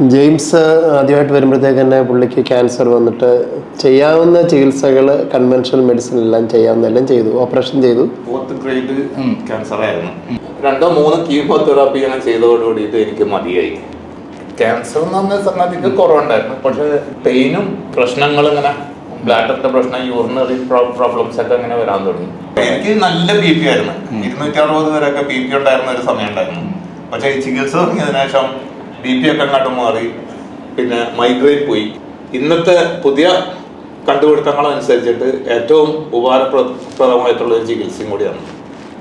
James ആദ്യമായിട്ട് വരുമ്പോഴത്തേക്ക് തന്നെ പുള്ളിക്ക് ക്യാൻസർ വന്നിട്ട് ചെയ്യാവുന്ന ചികിത്സകൾ കൺവെൻഷണൽ മെഡിസിൻ എല്ലാം ചെയ്യാവുന്ന എല്ലാം ചെയ്തു. ഓപ്പറേഷൻ ചെയ്തു ഫോർത്ത് ഗ്രേഡ് ക്യാൻസർ ആയിരുന്നു. രണ്ടോ മൂന്നോ കീമോതെറാപ്പി അങ്ങനെ ചെയ്തതോടുകൂടിയിട്ട് എനിക്ക് മതിയായി. ക്യാൻസർ എന്ന് പറഞ്ഞ സമയത്തേക്ക് കുറവുണ്ടായിരുന്നു പക്ഷെ പെയിനും പ്രശ്നങ്ങളും ഇങ്ങനെ ബ്ലാഡറിന്റെ പ്രശ്നം യൂറിനറി പ്രോബ്ലംസ് ഒക്കെ അങ്ങനെ വരാൻ തുടങ്ങി. എനിക്ക് നല്ല ബി പി ആയിരുന്നു. ഇരുന്നൂറ്റി അറുപത് വരെയൊക്കെ ബി പി ഉണ്ടായിരുന്ന ഒരു സമയം ഉണ്ടായിരുന്നു. പക്ഷേ ഈ ചികിത്സ തുടങ്ങിയതിനു ശേഷം ബി പി ഒക്കെ അങ്ങോട്ട് മാറി പിന്നെ മൈഗ്രെയിൻ പോയി. ഇന്നത്തെ പുതിയ കണ്ടുപിടുത്തങ്ങൾ അനുസരിച്ചിട്ട് ഏറ്റവും ഉപകാരപ്രദമായിട്ടുള്ള ഒരു ചികിത്സയും കൂടിയാണ്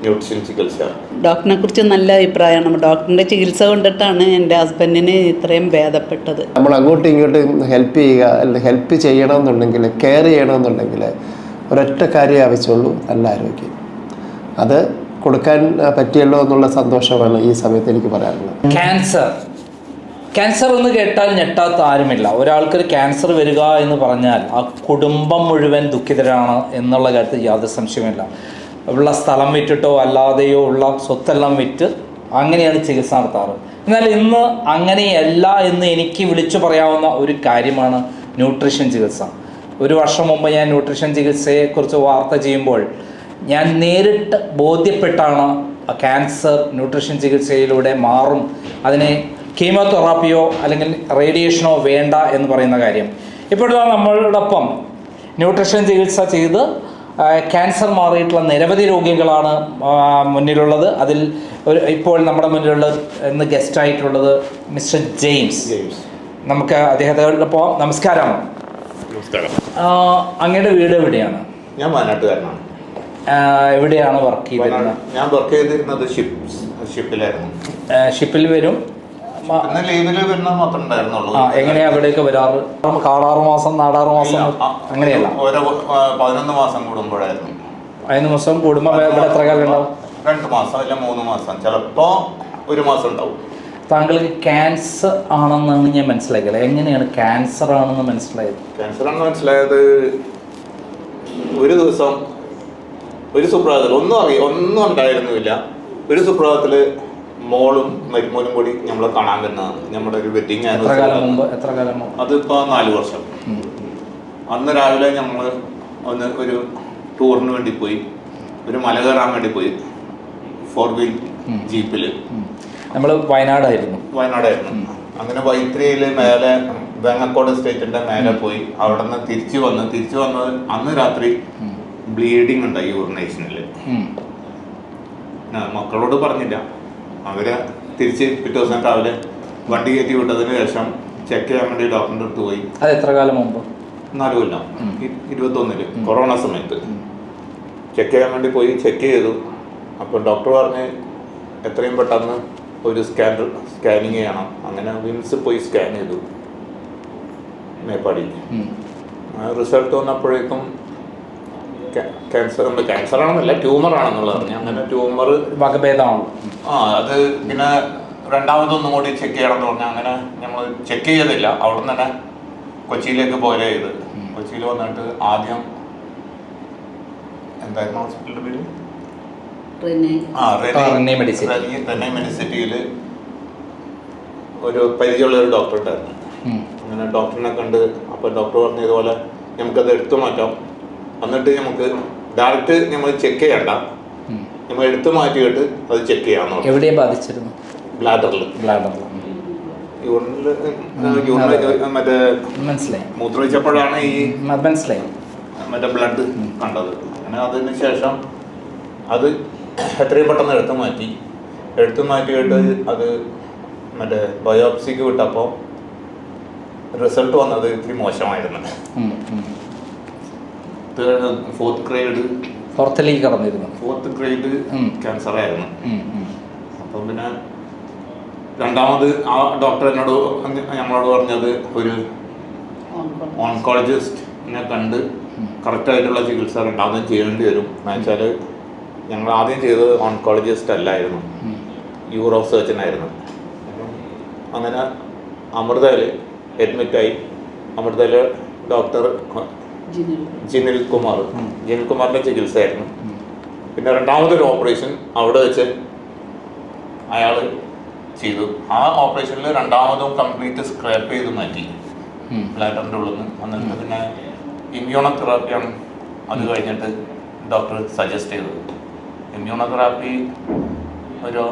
ന്യൂട്രിഷൻ ചികിത്സ. ഡോക്ടറിനെ കുറിച്ച് നല്ല അഭിപ്രായമാണ് ഡോക്ടറിന്റെ ചികിത്സ കൊണ്ടിട്ടാണ് എന്റെ ഹസ്ബൻഡിന് ഇത്രയും ഭേദപ്പെട്ടത്. നമ്മൾ അങ്ങോട്ടും ഇങ്ങോട്ടും ഹെൽപ്പ് ചെയ്യുക അല്ലെങ്കിൽ ഹെൽപ്പ് ചെയ്യണമെന്നുണ്ടെങ്കിൽ കെയർ ചെയ്യണമെന്നുണ്ടെങ്കിൽ ഒരൊറ്റ കാര്യം ആവശ്യമുള്ളൂ നല്ല ആരോഗ്യം. അത് കൊടുക്കാൻ പറ്റിയല്ലോ എന്നുള്ള സന്തോഷമാണ് ഈ സമയത്ത് എനിക്ക് പറയാനുള്ളത്. ക്യാൻസർ ക്യാൻസർ എന്ന് കേട്ടാൽ ഞെട്ടാത്ത ആരുമില്ല. ഒരാൾക്കൊരു ക്യാൻസർ വരിക എന്ന് പറഞ്ഞാൽ ആ കുടുംബം മുഴുവൻ ദുഃഖിതരാണ് എന്നുള്ള കാര്യത്തിൽ യാതൊരു സംശയമില്ല ഉള്ള സ്ഥലം വിറ്റിട്ടോ അല്ലാതെയോ ഉള്ള സ്വത്തെല്ലാം വിറ്റ് അങ്ങനെയാണ് ചികിത്സ നടത്താറ്. എന്നാൽ ഇന്ന് അങ്ങനെയല്ല എന്ന് എനിക്ക് വിളിച്ചു പറയാവുന്ന ഒരു കാര്യമാണ് ന്യൂട്രീഷൻ ചികിത്സ. ഒരു വർഷം മുമ്പ് ഞാൻ ന്യൂട്രീഷൻ ചികിത്സയെക്കുറിച്ച് വാർത്ത ചെയ്യുമ്പോൾ ഞാൻ നേരിട്ട് ബോധ്യപ്പെട്ടാണ് ക്യാൻസർ ന്യൂട്രീഷൻ ചികിത്സയിലൂടെ മാറും. അതിനെ കീമോതെറാപ്പിയോ അല്ലെങ്കിൽ റേഡിയേഷനോ വേണ്ട എന്ന് പറയുന്ന കാര്യം. ഇപ്പോഴാ നമ്മളോടൊപ്പം ന്യൂട്രീഷൻ ചികിത്സ ചെയ്ത് ക്യാൻസർ മാറിയിട്ടുള്ള നിരവധി രോഗികളാണ് മുന്നിലുള്ളത്. അതിൽ ഒരു ഇപ്പോൾ നമ്മുടെ മുന്നിലുള്ളത് ഇന്ന് ഗസ്റ്റായിട്ടുള്ളത് മിസ്റ്റർ ജെയിംസ്. നമുക്ക് അദ്ദേഹത്തോടൊപ്പം നമസ്കാരം. നമസ്കാരം. ആ, അങ്ങയുടെ വീട് എവിടെയാണ്? ഞാൻ വയനാട്ടുകാരനാണ്. എവിടെയാണ് വർക്ക് ചെയ്തിരുന്നത്? ഞാൻ വർക്ക് ചെയ്തിരുന്നത് ഷിപ്പ് ഷിപ്പിലായിരുന്നു ഷിപ്പിൽ വരും. എങ്ങനെയാ അവിടേക്ക് വരാറ്? ആറാറ് മാസം നാടാറ് മാസം അങ്ങനെയല്ല. പതിനൊന്ന് മാസം കൂടുമ്പോഴായിരുന്നു. പതിനൊന്ന് മാസം കൂടുമ്പോൾ ഇവിടെ എത്ര കാലം ഉണ്ടാവും? രണ്ട് മാസം അല്ല മൂന്ന് മാസം. ചിലപ്പോ ഒരു മാസം ഉണ്ടാവും. താങ്കൾക്ക് ക്യാൻസർ ആണെന്നാണ് ഞാൻ മനസ്സിലാക്കിയത്. എങ്ങനെയാണ് ക്യാൻസർ ആണെന്ന് മനസ്സിലായത്? ക്യാൻസർ ആണെന്ന് മനസ്സിലായത് ഒരു ദിവസം ഒരു സുപ്രഭാതത്തിൽ ഒന്നും അറിയ ഒന്നും ഉണ്ടായിരുന്നില്ല ഒരു സുപ്രഭാതത്തിൽ മോളും മരുമോനും കൂടി നമ്മളെ കാണാൻ വരുന്നതാണ് നമ്മുടെ ഒരു വെഡിങ് അതിപ്പോ നാല് വർഷം. അന്ന് രാവിലെ ഞങ്ങൾ ഒന്ന് ഒരു ടൂറിന് വേണ്ടി പോയി. ഒരു മല കയറാൻ വേണ്ടി പോയി. Four wheel. ജീപ്പിൽ നമ്മൾ വയനാടായിരുന്നു. വയനാടായിരുന്നു. അങ്ങനെ വൈത്രിയിൽ മേലെ വേങ്ങക്കോട് സ്റ്റേറ്റിന്റെ മേലെ പോയി. അവിടെ നിന്ന് തിരിച്ചു വന്ന് തിരിച്ചു വന്നത് അന്ന് രാത്രി. ബ്ലീഡിങ് ഉണ്ടായി യൂറിനേഷനിൽ ഉം. മക്കളോട് പറഞ്ഞില്ല. അവരെ തിരിച്ച് പിറ്റേ ദിവസം രാവിലെ വണ്ടി കയറ്റി വിട്ടതിന് ശേഷം ചെക്ക് ചെയ്യാൻ വേണ്ടി ഡോക്ടറിന്റെ അടുത്ത് പോയി. അത് എത്ര കാലം മുമ്പ്? നാല് കൊല്ലം. ഇരുപത്തൊന്നിൽ കൊറോണ സമയത്ത്. ചെക്ക് ചെയ്യാൻ വേണ്ടി പോയി ചെക്ക് ചെയ്തു. അപ്പം ഡോക്ടർ പറഞ്ഞ് എത്രയും പെട്ടെന്ന് ഒരു സ്കാൻ സ്കാനിങ് ചെയ്യണം. അങ്ങനെ വിംസ് പോയി സ്കാൻ ചെയ്തു. മേപ്പാടി. റിസൾട്ട് വന്നപ്പോഴേക്കും ക്യാൻസർ ക്യാൻസർ ആണെന്നല്ല ട്യൂമർ ആണെന്നുള്ളത്. പറഞ്ഞു അങ്ങനെ ട്യൂമർ വകഭേദമാണ് ആ അത് പിന്നെ രണ്ടാമതൊന്നും കൂടി ചെക്ക് ചെയ്യണം എന്ന് പറഞ്ഞാൽ അങ്ങനെ നമ്മൾ ചെക്ക് ചെയ്തില്ല അവിടെ നിന്ന് തന്നെ കൊച്ചിയിലേക്ക് പോലെ ചെയ്ത് കൊച്ചിയിൽ വന്നിട്ട് ആദ്യം എന്തായിരുന്നു ഹോസ്പിറ്റലിന്റെ പേര്? ആ മെഡിസിറ്റിയിൽ ഒരു പരിചയമുള്ള ഒരു ഡോക്ടർ ഉണ്ടായിരുന്നു. അങ്ങനെ ഡോക്ടറിനെ കണ്ട് അപ്പോൾ ഡോക്ടർ പറഞ്ഞ ഇതുപോലെ നമുക്കത് എടുത്തു മാറ്റാം. എന്നിട്ട് നമുക്ക് ഡയറക്റ്റ് നമ്മൾ ചെക്ക് ചെയ്യണ്ട. നമ്മൾ എടുത്തു മാറ്റിയിട്ട് അത് ചെക്ക് ചെയ്യാന്ന് എവിടെ ബാധിച്ചിരുന്നു ബ്ലാഡറിൽ ബ്ലാഡറിൽ യൂറിനിൽ യൂറിനിൽ മറ്റേ മനസ്സിലായി. മൂത്രമൊഴിച്ചപ്പോഴാണ് ഈ മനസ്സിലായി. മറ്റേ ബ്ലഡ് കണ്ടത്. അങ്ങനെ അതിന് ശേഷം അത് എത്രയും പെട്ടെന്ന് എടുത്തു മാറ്റി. എടുത്തു മാറ്റിയിട്ട് അത് മറ്റേ ബയോപ്സിക്ക് വിട്ടപ്പോൾ റിസൾട്ട് വന്നത് ഇത്തിരി മോശമായിരുന്നു. ഫോർത്ത് ഗ്രേഡ് പുറത്തിലേക്ക് കടന്നിരുന്നു. Fourth grade. ക്യാൻസർ ആയിരുന്നു. അപ്പം പിന്നെ രണ്ടാമത് ആ ഡോക്ടർ എന്നോട് ഞങ്ങളോട് പറഞ്ഞത് ഒരു ഓൺകോളജിസ്റ്റിനെ കണ്ട് കറക്റ്റായിട്ടുള്ള ചികിത്സ രണ്ടാമതും ചെയ്യേണ്ടി വരും. എന്നുവെച്ചാൽ ഞങ്ങൾ ആദ്യം ചെയ്തത് ഓൺകോളജിസ്റ്റ് അല്ലായിരുന്നു. യൂറോ സർജൻ ആയിരുന്നു. അപ്പം അങ്ങനെ അമൃതയിൽ അഡ്മിറ്റായി അമൃതയിൽ ഡോക്ടർ ജിനിൽ. കുമാർ. ജിനിൽ കുമാറിന്റെ ചികിത്സയായിരുന്നു. പിന്നെ രണ്ടാമതൊരു ഓപ്പറേഷൻ അവിടെ വെച്ച് അയാൾ ചെയ്തു. ആ ഓപ്പറേഷനിൽ രണ്ടാമതും കംപ്ലീറ്റ് സ്ക്രാപ്പ് ചെയ്ത് മാറ്റി. ബ്ലാഡറിന്റെ ഉള്ളിൽ നിന്ന് എന്നിട്ട് പിന്നെ ഇമ്യൂണോതെറാപ്പിയാണ് അത് കഴിഞ്ഞിട്ട് ഡോക്ടർ സജസ്റ്റ് ചെയ്തത്. ഇമ്യൂണോതെറാപ്പി ഒരു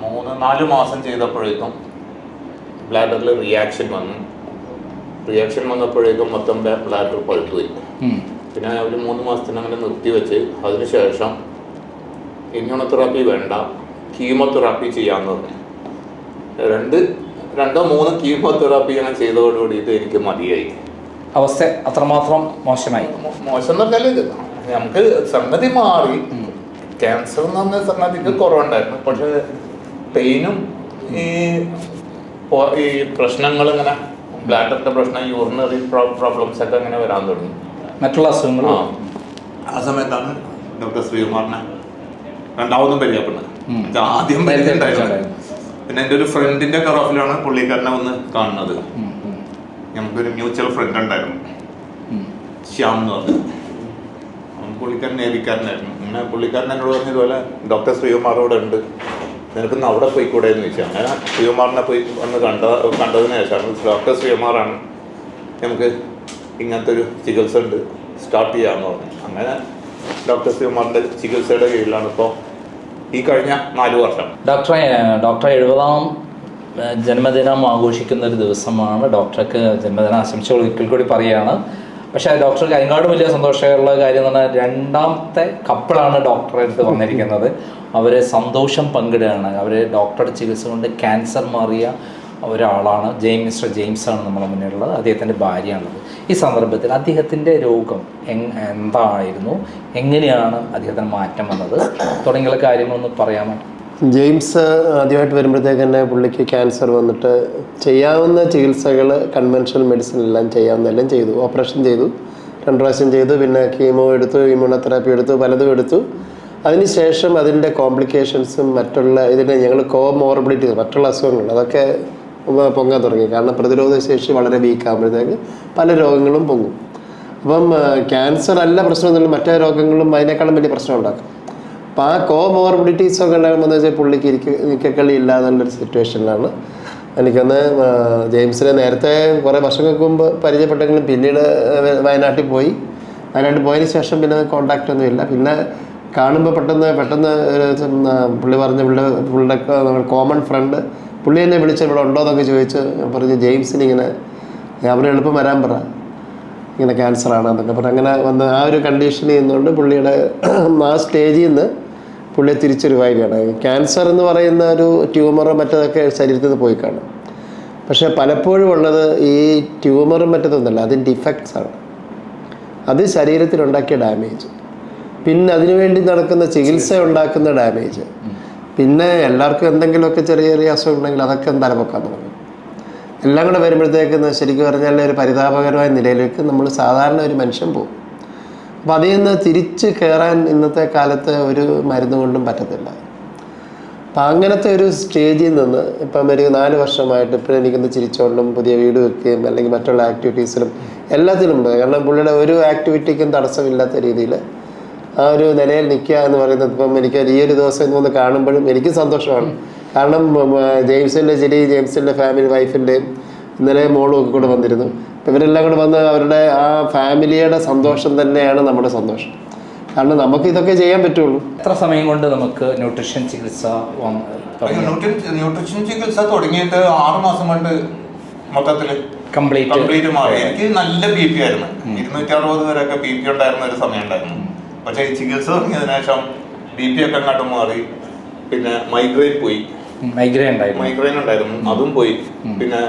മൂന്ന് നാല് മാസം ചെയ്തപ്പോഴേക്കും ബ്ലാഡറിൽ റിയാക്ഷൻ വന്നു. റിയാക്ഷൻ വന്നപ്പോഴേക്കും മൊത്തം ബ്ലാഡർ പഴുത്തു പോയി. പിന്നെ ഒരു മൂന്ന് മാസത്തിന് അങ്ങനെ നിർത്തിവെച്ച് അതിനുശേഷം ഇമ്മ്യൂണോതെറാപ്പി വേണ്ട കീമോതെറാപ്പി ചെയ്യാമെന്ന് പറഞ്ഞു. രണ്ട് രണ്ടോ മൂന്ന് കീമോതെറാപ്പി ഞാൻ ചെയ്തതോടുകൂടി ഇത് എനിക്ക് മതിയായി. അവസ്ഥ അത്രമാത്രം മോശമായി. മോശം എന്ന് പറഞ്ഞാൽ നമുക്ക് സംഗതി മാറി. ക്യാൻസർ എന്ന് പറഞ്ഞ സംഗതിക്ക് കുറവുണ്ടായിരുന്നു പക്ഷെ പെയിനും ഈ പ്രശ്നങ്ങൾ ഇങ്ങനെ ബ്ലാഡറിന്റെ പ്രശ്നം യൂറിനറി പ്രോബ്ലംസ് ഒക്കെ അങ്ങനെ വരാൻ തുടങ്ങി. മറ്റുള്ള അസുഖങ്ങൾ ആ. സമയത്താണ് ഡോക്ടർ ശ്രീകുമാറിനെ രണ്ടാമതും പരിചയപ്പെടുന്നത്. ആദ്യം പരിചയമുണ്ടായിരുന്നു. പിന്നെ എന്റെ ഒരു ഫ്രണ്ടിന്റെ കറോഫിലാണ് പുള്ളിക്കാരനെ വന്ന് കാണുന്നത്. ഞങ്ങൾക്കൊരു മ്യൂച്വൽ ഫ്രണ്ട് ഉണ്ടായിരുന്നു. ശ്യാം എന്ന് പറഞ്ഞു. പുള്ളിക്കാരൻ നേവിക്കാരനായിരുന്നു. അങ്ങനെ പുള്ളിക്കാരൻ എന്നോട് പറഞ്ഞതുപോലെ ഡോക്ടർ ശ്രീകുമാർ ഇവിടെ ഉണ്ട്. നിനക്കൊന്ന് അവിടെ പോയിക്കൂടെ എന്ന് ചോദിച്ചു. അങ്ങനെ ശ്രീകുമാറിനെ പോയി വന്ന് കണ്ട കണ്ടതിന് ശേഷം ഡോക്ടർ ശ്രീകുമാറാണ് നമുക്ക് ഇങ്ങനത്തെ ഒരു ചികിത്സ ഉണ്ട് സ്റ്റാർട്ട് ചെയ്യാമെന്ന് പറഞ്ഞു. അങ്ങനെ ഡോക്ടർ ശ്രീകുമാറിന്റെ ചികിത്സയുടെ കീഴിലാണ് ഇപ്പോൾ ഈ കഴിഞ്ഞ നാല് വർഷം. ഡോക്ടറെ ഡോക്ടർ എഴുപതാം ജന്മദിനം ആഘോഷിക്കുന്ന ഒരു ദിവസമാണ്. ഡോക്ടർക്ക് ജന്മദിന ആശംസകൾ ഒരിക്കൽ കൂടി പറയുകയാണ്. പക്ഷേ ഡോക്ടർക്ക് അതിനേക്കാളും വലിയ സന്തോഷമുള്ള കാര്യം എന്ന് പറഞ്ഞാൽ രണ്ടാമത്തെ കപ്പിളാണ് ഡോക്ടറെ അടുത്ത് വന്നിരിക്കുന്നത്. അവർ സന്തോഷം പങ്കിടുകയാണ്. അവരെ ഡോക്ടറുടെ ചികിത്സ കൊണ്ട് ക്യാൻസർ മാറിയ ഒരാളാണ് ജെയിം മിസ്റ്റർ ജെയിംസ് ആണ് നമ്മുടെ മുന്നിലുള്ളത്. അദ്ദേഹത്തിന്റെ ഭാര്യയാണത് ഈ സന്ദർഭത്തിൽ അദ്ദേഹത്തിന്റെ രോഗം എന്തായിരുന്നു? എങ്ങനെയാണ് അദ്ദേഹത്തിന് മാറ്റം വന്നത്? തുടങ്ങിയുള്ള കാര്യങ്ങളൊന്ന് പറയാമോ? ജെയിംസ് ആദ്യമായിട്ട് വരുമ്പോഴത്തേക്ക് തന്നെ പുള്ളിക്ക് ക്യാൻസർ വന്നിട്ട് ചെയ്യാവുന്ന ചികിത്സകൾ കൺവെൻഷണൽ മെഡിസിൻ എല്ലാം ചെയ്യാവുന്നതെല്ലാം ചെയ്തു. ഓപ്പറേഷൻ ചെയ്തു. രണ്ട് പ്രാവശ്യം ചെയ്തു. പിന്നെ കീമോ എടുത്തു ഇമ്മ്യൂണോതെറാപ്പി എടുത്തു പലതും എടുത്തു. അതിനുശേഷം അതിന്റെ കോംപ്ലിക്കേഷൻസും മറ്റുള്ള ഇതിന്റെ ഞങ്ങൾ കോമോർബിഡിറ്റി മറ്റുള്ള അസുഖങ്ങൾ അതൊക്കെ പൊങ്ങാൻ തുടങ്ങി. കാരണം പ്രതിരോധ ശേഷി വളരെ വീക്ക് ആകുമ്പോഴത്തേക്ക് പല രോഗങ്ങളും പൊങ്ങും. അപ്പം ക്യാൻസർ അല്ല പ്രശ്നമൊന്നുമില്ല മറ്റേ രോഗങ്ങളും അതിനേക്കാളും വലിയ പ്രശ്നം ഉണ്ടാക്കും. അപ്പം ആ കോമോർബിഡിറ്റീസ് ഒക്കെ ഉണ്ടാകുമ്പോൾ വെച്ചാൽ പുള്ളിക്ക് ഇരിക്കും നിക്കക്കളി ഇല്ല എന്നുള്ളൊരു സിറ്റുവേഷനിലാണ് എനിക്കൊന്ന് ജെയിംസിനെ നേരത്തെ കുറേ വർഷങ്ങൾക്ക് മുമ്പ് പരിചയപ്പെട്ടെങ്കിലും പിന്നീട് വയനാട്ടിൽ പോയി. വയനാട്ടിൽ പോയതിന് ശേഷം പിന്നെ കോണ്ടാക്റ്റ് ഒന്നുമില്ല. പിന്നെ കാണുമ്പോൾ പെട്ടെന്ന് പെട്ടെന്ന് പുള്ളി പറഞ്ഞ പുള്ളി പുള്ളിയുടെ കോമൺ ഫ്രണ്ട് പുള്ളി എന്നെ വിളിച്ച് ഇവിടെ ഉണ്ടോ എന്നൊക്കെ ചോദിച്ച് പറഞ്ഞ് ജെയിംസിന് ഇങ്ങനെ അവന് എളുപ്പം വരാൻ പറ. ഇങ്ങനെ ക്യാൻസർ ആണ് എന്നൊക്കെ പറഞ്ഞ് അങ്ങനെ വന്ന് ആ ഒരു കണ്ടീഷനിൽ നിന്നുകൊണ്ട് പുള്ളിയുടെ ആ സ്റ്റേജിൽ നിന്ന് പുള്ളിയെ തിരിച്ചൊരു വായിക്കുകയാണ് ക്യാൻസർ എന്ന് പറയുന്ന ഒരു ട്യൂമറോ മറ്റതൊക്കെ ശരീരത്തിൽ നിന്ന് പോയി കാണും. പക്ഷേ പലപ്പോഴും ഉള്ളത് ഈ ട്യൂമറും മറ്റതൊന്നുമല്ല അതിന്റെ ഡിഫക്ട്സ് ആണ്. അത് ശരീരത്തിലുണ്ടാക്കിയ ഡാമേജ് പിന്നെ അതിനുവേണ്ടി നടക്കുന്ന ചികിത്സ ഉണ്ടാക്കുന്ന ഡാമേജ്. പിന്നെ എല്ലാവർക്കും എന്തെങ്കിലുമൊക്കെ ചെറിയ ചെറിയ അസുഖം ഉണ്ടെങ്കിൽ അതൊക്കെ തലപൊക്കാൻ തുടങ്ങും. എല്ലാം കൂടെ വരുമ്പോഴത്തേക്ക് ശരിക്കും പറഞ്ഞാൽ ഒരു പരിതാപകരമായ നിലയിലേക്ക് നമ്മൾ സാധാരണ ഒരു മനുഷ്യൻ പോകും. അപ്പം അതിൽ നിന്ന് തിരിച്ച് കയറാൻ ഇന്നത്തെ കാലത്ത് ഒരു മരുന്ന് കൊണ്ടും പറ്റത്തില്ല. അപ്പം അങ്ങനത്തെ ഒരു സ്റ്റേജിൽ നിന്ന് ഇപ്പം ഒരു നാല് വർഷമായിട്ട് ഇപ്പോഴും എനിക്കൊന്ന് ചിരിച്ചുകൊണ്ടും പുതിയ വീട് വെക്കുകയും അല്ലെങ്കിൽ മറ്റുള്ള ആക്ടിവിറ്റീസിലും എല്ലാത്തിലും. കാരണം പുള്ളിയുടെ ഒരു ആക്ടിവിറ്റിക്കും തടസ്സമില്ലാത്ത രീതിയിൽ ആ ഒരു നിലയിൽ നിൽക്കുക എന്ന് പറയുന്നത് ഇപ്പം എനിക്ക് ഈ ഒരു ദിവസം ഇന്ന് വന്ന് കാണുമ്പോഴും എനിക്ക് സന്തോഷമാണ്. കാരണം ജെയിംസിന്റെ ചിരി ജെയിംസിന്റെ ഫാമിലി വൈഫിന്റെയും ഇന്നലെ മോളും ഒക്കെ കൂടെ വന്നിരുന്നു. അപ്പം ഇവരെല്ലാം കൂടെ വന്ന് അവരുടെ ആ ഫാമിലിയുടെ സന്തോഷം തന്നെയാണ് നമ്മുടെ സന്തോഷം. കാരണം നമുക്ക് ഇതൊക്കെ ചെയ്യാൻ പറ്റുള്ളൂ. എത്ര സമയം കൊണ്ട് നമുക്ക് ന്യൂട്രീഷൻ ചികിത്സ ന്യൂട്രിഷൻ ചികിത്സ തുടങ്ങിയിട്ട് ആറ് മാസം കൊണ്ട് മൊത്തത്തിൽ കംപ്ലീറ്റ് കംപ്ലീറ്റ് മാറി എനിക്ക് നല്ല ബി പി ആയിരുന്നു. ഇരുന്നൂറ്റി അറുപത് വരെയൊക്കെ ബി പി ഉണ്ടായിരുന്ന ഒരു സമയം ഉണ്ടായിരുന്നു. പക്ഷേ ഈ ചികിത്സ തുടങ്ങിയതിനു ശേഷം ബി പി ഒക്കെ അങ്ങോട്ട് മാറി പിന്നെ മൈഗ്രെയിൻ പോയി. മൈഗ്രെയിൻ ഉണ്ടായിരുന്നു. മൈഗ്രെയിൻ ഉണ്ടായിരുന്നു. അതും പോയി. പിന്നെ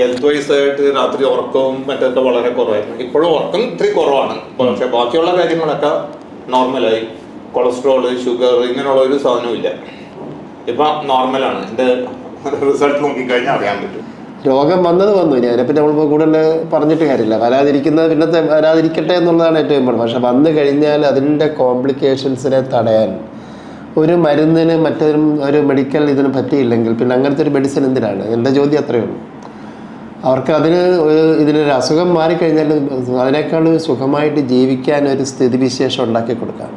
ഹെൽത്ത് വൈസ് ആയിട്ട് രാത്രി ഉറക്കവും മറ്റൊക്കെ വളരെ കുറവായിരുന്നു. ഇപ്പോഴും ഉറക്കം ഇത്തിരി കുറവാണ്. പക്ഷെ ബാക്കിയുള്ള കാര്യങ്ങളൊക്കെ നോർമലായി കൊളസ്ട്രോൾ ഷുഗർ ഇങ്ങനെയുള്ള ഒരു സാധനവും ഇല്ല. ഇപ്പൊ നോർമലാണ് എന്റെ റിസൾട്ട് നോക്കിക്കഴിഞ്ഞാൽ അറിയാൻ പറ്റും. രോഗം വന്നത് വന്നു. ഇനി അതിനെപ്പറ്റി നമ്മളിപ്പോൾ കൂടുതൽ പറഞ്ഞിട്ട് കാര്യമില്ല. വരാതിരിക്കുന്നത് പിന്നത്തെ വരാതിരിക്കട്ടെ എന്നുള്ളതാണ് ഏറ്റവും ഇമ്പോർട്ടൻ പക്ഷെ വന്നു കഴിഞ്ഞാൽ അതിന്റെ കോംപ്ലിക്കേഷൻസിനെ തടയാൻ ഒരു മരുന്നിന് മറ്റൊരു ഒരു മെഡിക്കൽ ഇതിന് പറ്റിയില്ലെങ്കിൽ പിന്നെ അങ്ങനത്തെ ഒരു മെഡിസിൻ എന്തിനാണ്? എന്റെ ചോദ്യം അത്രയേ ഉള്ളൂ. അവർക്ക് അതിന് ഒരു ഇതിനൊരു അസുഖം മാറിക്കഴിഞ്ഞാൽ അതിനേക്കാൾ സുഖമായിട്ട് ജീവിക്കാൻ ഒരു സ്ഥിതിവിശേഷം ഉണ്ടാക്കി കൊടുക്കാം.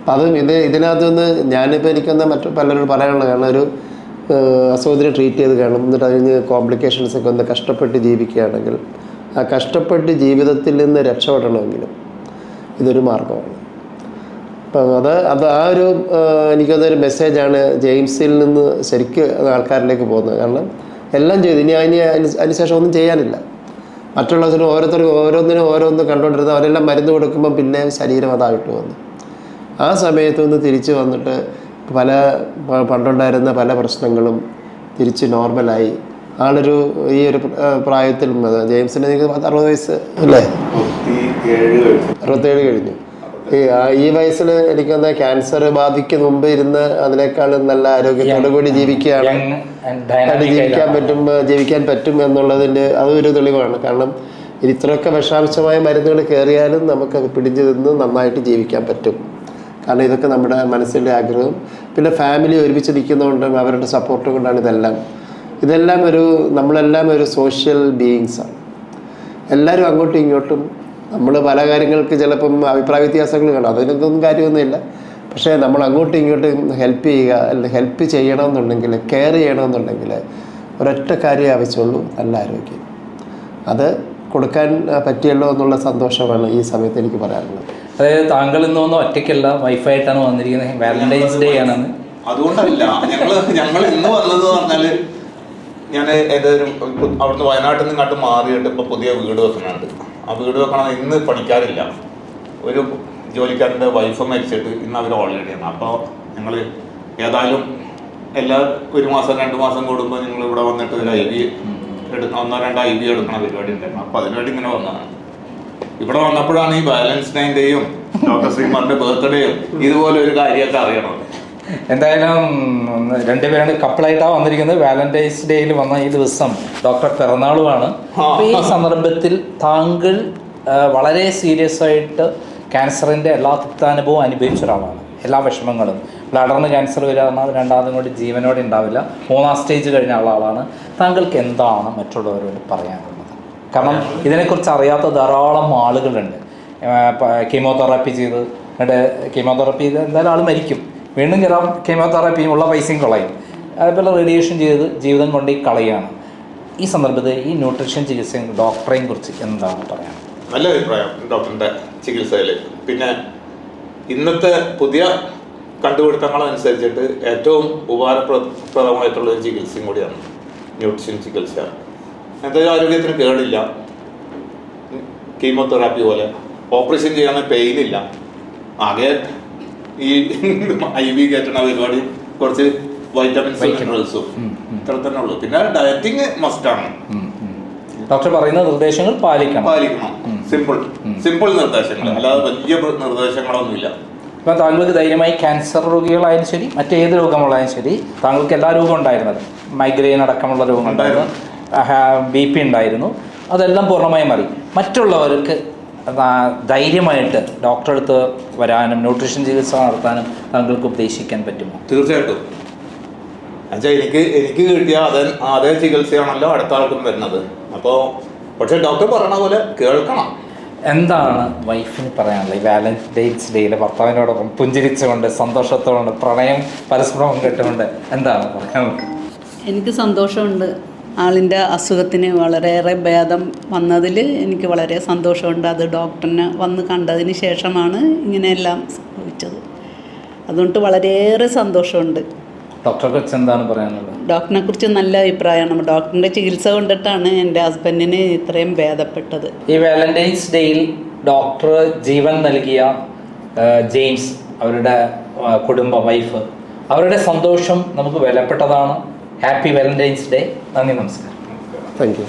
അപ്പം അതും ഇത് ഇതിനകത്തുനിന്ന് ഞാനിപ്പോൾ എനിക്കൊന്ന് മറ്റു പലരോട് പറയാനുള്ളത് കാരണം ഒരു അസുഖത്തിന് ട്രീറ്റ് ചെയ്ത് കാണും. എന്നിട്ട് അതിന് കോംപ്ലിക്കേഷൻസ് ഒക്കെ ഒന്ന് കഷ്ടപ്പെട്ട് ജീവിക്കുകയാണെങ്കിൽ ആ കഷ്ടപ്പെട്ട് ജീവിതത്തിൽ നിന്ന് രക്ഷപ്പെടണമെങ്കിലും ഇതൊരു മാർഗമാണ്. അപ്പം അത് അത് ആ ഒരു എനിക്കതൊരു മെസ്സേജാണ് ജെയിംസിൽ നിന്ന് ശരിക്കും ആൾക്കാരിലേക്ക് പോകുന്നത്. കാരണം എല്ലാം ചെയ്തു. ഇനി അതിന് അതിന് അതിനുശേഷം ഒന്നും ചെയ്യാനില്ല. മറ്റുള്ളതിനും ഓരോരുത്തരും ഓരോന്നിനും ഓരോന്ന് കണ്ടുകൊണ്ടിരുന്ന അവരെല്ലാം മരുന്ന് കൊടുക്കുമ്പോൾ പിന്നെ ശരീരം അതായിട്ട് വന്നു. ആ സമയത്ത് നിന്ന് തിരിച്ച് വന്നിട്ട് പല പണ്ടുണ്ടായിരുന്ന പല പ്രശ്നങ്ങളും തിരിച്ച് നോർമലായി. ആളൊരു ഈ ഒരു പ്ര- പ്രായത്തിൽ ജെയിംസിന് എനിക്ക് അറുപത് വയസ്സ് അല്ലേ? അറുപത്തേഴ് കഴിഞ്ഞു. ഈ വയസ്സിൽ എനിക്കൊന്ന് ക്യാൻസർ ബാധിക്കും മുമ്പ് ഇരുന്ന് അതിനേക്കാളും നല്ല ആരോഗ്യത്തോടു കൂടി ജീവിക്കുകയാണ്. ജീവിക്കാൻ പറ്റും ജീവിക്കാൻ പറ്റും എന്നുള്ളതിന്റെ അതൊരു തെളിവാണ്. കാരണം ഇത് ഇത്രയൊക്കെ വിഷാംശമായ മരുന്നുകൾ കയറിയാലും നമുക്ക് പിടിച്ചു നിന്ന് നന്നായിട്ട് ജീവിക്കാൻ പറ്റും. കാരണം ഇതൊക്കെ നമ്മുടെ മനസ്സിന്റെ ആഗ്രഹം. പിന്നെ ഫാമിലി ഒരുമിച്ച് നിൽക്കുന്നതുകൊണ്ടും അവരുടെ സപ്പോർട്ട് കൊണ്ടാണ് ഇതെല്ലാം. ഇതെല്ലാം ഒരു നമ്മളെല്ലാം ഒരു സോഷ്യൽ ബീയിങ്സാണ് എല്ലാവരും അങ്ങോട്ടും ഇങ്ങോട്ടും നമ്മൾ പല കാര്യങ്ങൾക്ക് ചിലപ്പം അഭിപ്രായ വ്യത്യാസങ്ങൾ കാണും. അതിനൊന്നും കാര്യമൊന്നുമില്ല. പക്ഷേ നമ്മൾ അങ്ങോട്ടും ഇങ്ങോട്ടും ഹെൽപ്പ് ചെയ്യുക അല്ലെങ്കിൽ ഹെൽപ്പ് ചെയ്യണമെന്നുണ്ടെങ്കിൽ കെയർ ചെയ്യണമെന്നുണ്ടെങ്കിൽ ഒരൊറ്റ കാര്യം ആവശ്യമുള്ളൂ നല്ല ആരോഗ്യം. അത് കൊടുക്കാൻ പറ്റിയല്ലോ എന്നുള്ള സന്തോഷമാണ് ഈ സമയത്ത് എനിക്ക് പറയാനുള്ളത്. അതായത് താങ്കൾ ഇന്നൊന്നും ഒറ്റയ്ക്കല്ല വൈഫായിട്ടാണ് വന്നിരിക്കുന്നത്. വാലന്റൈൻസ് ഡേ ആണെന്ന്. അതുകൊണ്ടല്ല. ഞങ്ങൾ ഞങ്ങൾ ഇന്ന് വന്നത് പറഞ്ഞാൽ ഞാൻ ഏതൊരു അവിടുന്ന് വയനാട്ടിൽ നിന്ന് ഇങ്ങോട്ട് മാറിയിട്ട് ഇപ്പൊ പുതിയ വീട് വെക്കുന്നുണ്ട് ആ വീട് വെക്കണം ഇന്ന് പണിക്കാരില്ല. ഒരു ജോലിക്കാരന്റെ വൈഫ് മരിച്ചിട്ട് ഇന്ന് അവർ ആണ്. അപ്പോൾ ഞങ്ങൾ ഏതായാലും എല്ലാ ഒരു മാസം രണ്ട് മാസം കൂടുമ്പോൾ ഞങ്ങൾ ഇവിടെ വന്നിട്ട് ഒരു ഐ വി എടുക്കണം ഒന്നോ രണ്ടോ ഐ വി എടുക്കണ പരിപാടി ഉണ്ടായിരുന്നു. അപ്പോൾ അതിനുവേണ്ടി ഇങ്ങനെ വന്നതാണ്. ഇവിടെ വന്നപ്പോഴാണ് ഈ ബാലൻസ് ഡേയും ഡോക്ടർ ശ്രീമാറിന്റെ ബർത്ത്ഡേയും ഇതുപോലെ ഒരു കാര്യമൊക്കെ അറിയണം. എന്തായാലും രണ്ടുപേരും കപ്പിളായിട്ടാണ് വന്നിരിക്കുന്നത്. വാലന്റൈൻസ് ഡേയിൽ വന്ന ഈ ദിവസം ഡോക്ടർ പിറന്നാളുമാണ്. ഈ സന്ദർഭത്തിൽ താങ്കൾ വളരെ സീരിയസ് ആയിട്ട് ക്യാൻസറിന്റെ എല്ലാ തിക്താനുഭവവും അനുഭവിച്ച ഒരാളാണ്. എല്ലാ വിഷമങ്ങളും. ബ്ലാഡറിന് ക്യാൻസർ വരാറുണ്ട് രണ്ടാമതും കൊണ്ട് ജീവനോടെ ഉണ്ടാവില്ല. മൂന്നാം സ്റ്റേജ് കഴിഞ്ഞ ആളാണ്. താങ്കൾക്ക് എന്താണ് മറ്റുള്ളവരോട് പറയാനുള്ളത്? കാരണം ഇതിനെക്കുറിച്ച് അറിയാത്ത ധാരാളം ആളുകളുണ്ട്. കീമോതെറാപ്പി ചെയ്ത് എന്നിട്ട് കീമോതെറാപ്പി ചെയ്ത് എന്തായാലും ആൾ മരിക്കും. വീണ്ടും ചില കീമോതെറാപ്പിയും ഉള്ള പൈസയും കളയും. അതേപോലെ റേഡിയേഷൻ ചെയ്ത് ജീവിതം കൊണ്ട് കളയാണ്. ഈ സന്ദർഭത്തിൽ ഈ ന്യൂട്രീഷൻ ചികിത്സയും ഡോക്ടറെയും കുറിച്ച് എന്താണ് പറയാൻ? നല്ല അഭിപ്രായം ഡോക്ടറിന്റെ ചികിത്സയിൽ പിന്നെ ഇന്നത്തെ പുതിയ കണ്ടുപിടുത്തങ്ങൾ അനുസരിച്ചിട്ട് ഏറ്റവും ഉപകാരപ്രദമായിട്ടുള്ള ഒരു ചികിത്സയും കൂടിയാണ് ന്യൂട്രീഷൻ ചികിത്സ. എന്തായാലും ആരോഗ്യത്തിന് കേടില്ല. കീമോതെറാപ്പി പോലെ. ഓപ്പറേഷൻ ചെയ്യാൻ പെയിനില്ല. ആകെ ഈ ഐ വി കയറ്റണ പരിപാടി കുറച്ച് വൈറ്റമിൻസ് മിനറൽസും ഇത്ര തന്നെ ഉള്ളൂ. പിന്നെ ഡയറ്റിങ് മസ്റ്റാണ് ഡോക്ടർ പറയുന്ന നിർദ്ദേശങ്ങൾ പാലിക്കണം. പാലിക്കണം. സിമ്പിൾ സിമ്പിൾ നിർദ്ദേശങ്ങൾ. അല്ലാതെ വലിയ നിർദ്ദേശങ്ങളൊന്നുമില്ല. ഇപ്പം താങ്കൾക്ക് ധൈര്യമായി ക്യാൻസർ രോഗികളായാലും ശരി മറ്റേത് രോഗമുള്ളതായാലും ശരി താങ്കൾക്ക് എല്ലാ രോഗവും ഉണ്ടായിരുന്നത്? മൈഗ്രെയിൻ അടക്കമുള്ള രോഗങ്ങളുണ്ടായിരുന്നു. ബി പി ഉണ്ടായിരുന്നു. അതെല്ലാം പൂർണമായും മാറി. മറ്റുള്ളവർക്ക് ധൈര്യമായിട്ട് ഡോക്ടറെ അടുത്ത് വരാനും ന്യൂട്രീഷൻ ചികിത്സ നടത്താനും താങ്കൾക്ക് ഉപദേശിക്കാൻ പറ്റുമോ? തീർച്ചയായിട്ടും. എന്നുവെച്ചാൽ എനിക്ക് എനിക്ക് കിട്ടിയ അതേ അതേ ചികിത്സയാണല്ലോ അടുത്ത ആൾക്കും വരുന്നത്. അപ്പോൾ പക്ഷേ ഡോക്ടർ പറഞ്ഞ പോലെ കേൾക്കണം. എന്താണ് വൈഫിന് പറയാനുള്ളത്? ഈ വാലന്റൈൻസ് ഡേയിലെ ഭർത്താവിനോടൊപ്പം പുഞ്ചിരിച്ചുകൊണ്ട് സന്തോഷത്തോടെ പ്രണയം പരസ്പരം കേട്ടുകൊണ്ട് എന്താണ് പറയാനുള്ളത്? എനിക്ക് സന്തോഷമുണ്ട്. ആളിന്റെ അസുഖത്തിന് വളരെയേറെ ഭേദം വന്നതിൽ എനിക്ക് വളരെ സന്തോഷമുണ്ട്. അത് ഡോക്ടറിനെ വന്ന് കണ്ടതിന് ശേഷമാണ് ഇങ്ങനെയെല്ലാം സംഭവിച്ചത്. അതുകൊണ്ട് വളരെയേറെ സന്തോഷമുണ്ട്. ഡോക്ടറെ കുറിച്ച് എന്താണ് പറയാനുള്ളത്? ഡോക്ടറിനെ കുറിച്ച് നല്ല അഭിപ്രായമാണ്. ഡോക്ടറിന്റെ ചികിത്സ കൊണ്ടിട്ടാണ് എന്റെ ഹസ്ബൻഡിന് ഇത്രയും ഭേദപ്പെട്ടത്. ഈ വാലന്റൈൻസ് ഡേയിൽ ഡോക്ടർ ജീവൻ നൽകിയ ജെയിംസ് അവരുടെ കുടുംബ വൈഫ് അവരുടെ സന്തോഷം നമുക്ക് വിലപ്പെട്ടതാണ്. ഹാപ്പി വാലന്റൈൻസ് ഡേ നന്ദി നമസ്കാരം. Thank you